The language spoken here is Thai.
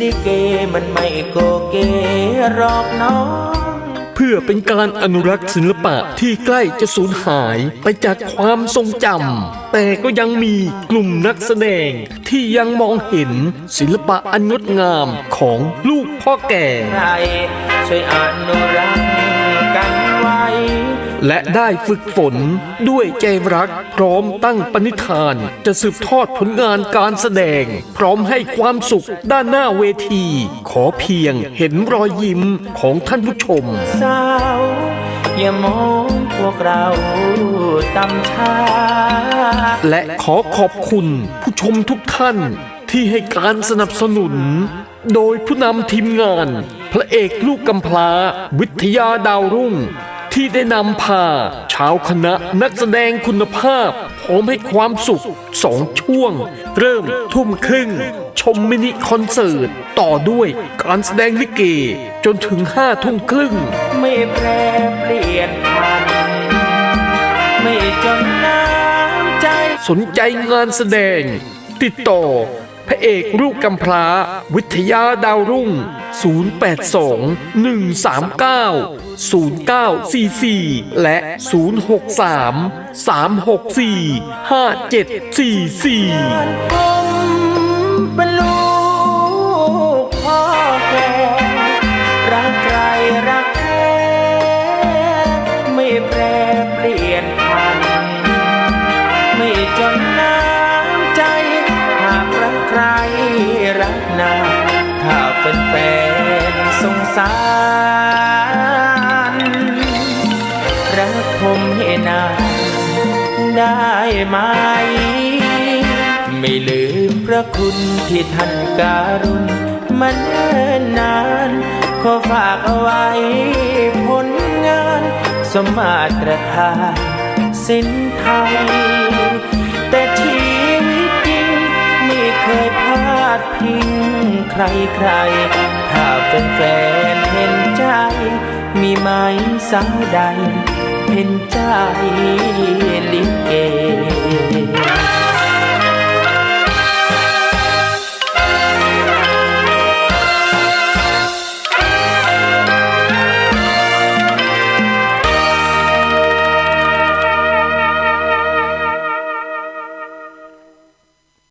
พลิเกมันไม่โกเกหรอกน้องเพื่อเป็นการอนุรักษ์ศิลปะที่ใกล้จะสูญหายไปจากความทรงจำแต่ก็ยังมีกลุ่มนักแสดงที่ยังมองเห็นศิลปะอันงดงามของลูกพ่อแก่ ใครช่วยอนุรักษ์กันไว้ และได้ฝึกฝนด้วยใจรักพร้อมตั้งปณิธาน จะสืบทอดผลงานการแสดง พร้อมให้ความสุขด้านหน้าเวที ขอเพียงเห็นรอยยิ้มของท่านผู้ชมสาวอย่ามองพวกเราต่ำช้าและขอขอบคุณผู้ชมทุกท่านที่ให้การสนับสนุน โดยผู้นำทีมงาน พระเอกลูกกำพร้าวิทยาดาวรุ่ง ที่ได้นำพา ชาวคณะนักแสดงคุณภาพพร้อมให้ความสุขสองช่วง เริ่มทุ่มครึ่ง ชมมินิคอนเสิร์ต ต่อด้วยการแสดงลิเก จนถึงห้าทุ่มครึ่ง ไม่แปรเปลี่ยนพันไม่จนน้ำใจสนใจงานแสดง ติดต่อพ ระเอกลูกกำพร้า วิทยาดาวรุ่ง 082 139 0944 และ 063 364 5744 แฟนๆสงสาร รักผมให้นานได้ไหม ไม่ลืมพระคุณที่ท่านการุณมาเนิ่นาน ขอฝากเอาไว้ผลงาน สมาตรฐานสิ้นไทย แต่ชี ดพิงใครใคร ถ้าเป็นแฟนเห็นใจ มีไหมสาวใด เห็นใจลิเก